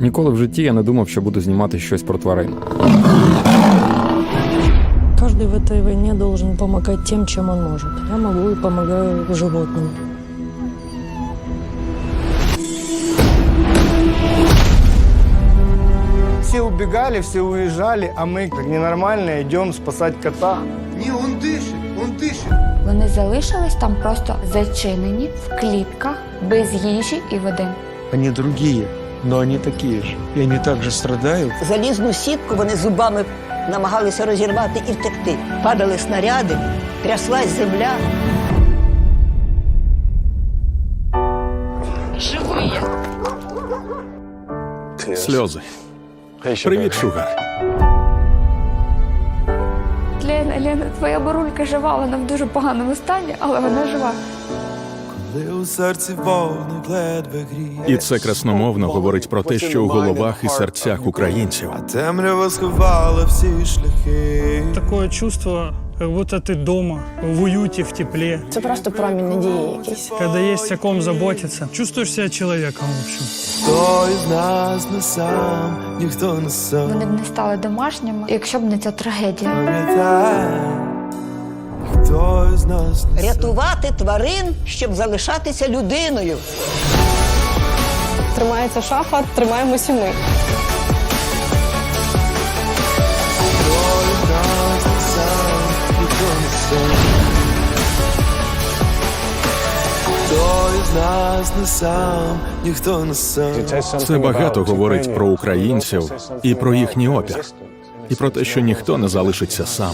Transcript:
Ніколи в житті я не думав, що буду знімати щось про тварин. Каждый в этой войне должен помогать тем, чем он может. Я могу и помогаю животным. Все убегали, все уезжали, а мы, как ненормальные, идем спасать кота. Не, он дышит, он дышит. Вони залишились там просто зачинені в клітках без їжі і води. Они другие, но они такие же. И они также страдают. Залізну сітку вони зубами намагалися розірвати і втекти. Падали снаряди, тряслась земля. Сльози. Привіт, Шугар. Лена, Лена, твоя бурулька жива, вона в дуже поганому стані, але вона жива. У серці вогник ледве гріє. І це красномовно говорить про те, що у головах і серцях українців А темрява сховала всі шляхи. Такое чувство, как будто ты дома, в уюте, в тепле. Це просто промінь надії якийсь. Когда есть о ком заботиться. Чувствуешь себя человеком, в общем. Хто із нас не сам, ніхто не сам. Вони б не стали домашніми, якщо б не ця трагедія. Пам'ятай, нас не. Рятувати тварин, щоб залишатися людиною. Тримається шафа, тримаємося ми. Це багато говорить про українців і про їхній опір, і про те, що ніхто не залишиться сам.